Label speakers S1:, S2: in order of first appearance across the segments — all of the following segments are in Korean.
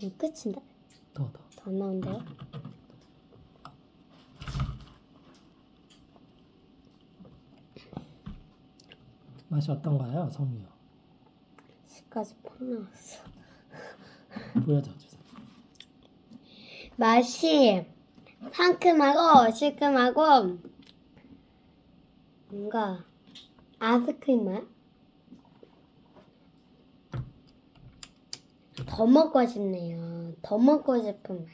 S1: 이거 끝인데?
S2: 더 더.
S1: 더 안 나온대요?
S2: 맛이 어떤가요, 성미요?
S1: 씨까지 팍 나왔어.
S2: 보여줘 주세요.
S1: 맛이 상큼하고 시큼하고 뭔가 아이스크림 맛? 더 먹고 싶네요. 더 먹고 싶은 맛.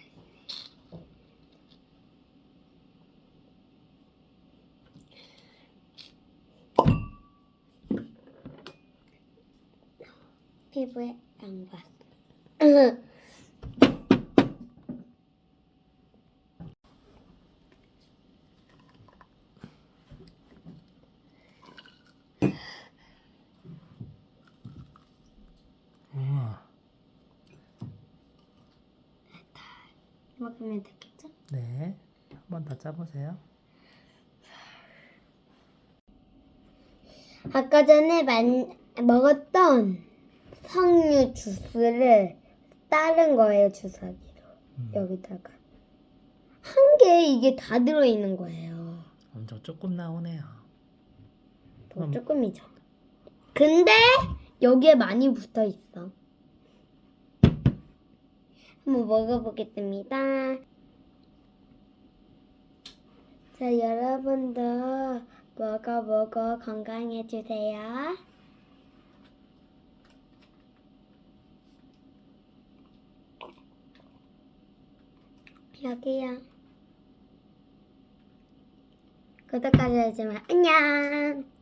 S1: 피부에 양반. 먹으면 되겠죠?
S2: 네. 한 번 더 짜보세요.
S1: 아까 전에 만, 먹었던 석류 주스를 따른 거예요 주사기로
S2: 음.
S1: 여기다가 한 개 이게 다 들어있는 거예요
S2: 엄청 조금 나오네요.
S1: 더
S2: 음.
S1: 조금이죠 근데 여기에 많이 붙어 있어 한번 먹어보겠습니다 자 여러분도 먹어보고 건강해주세요 여기요. 구독하셔야지만 안녕.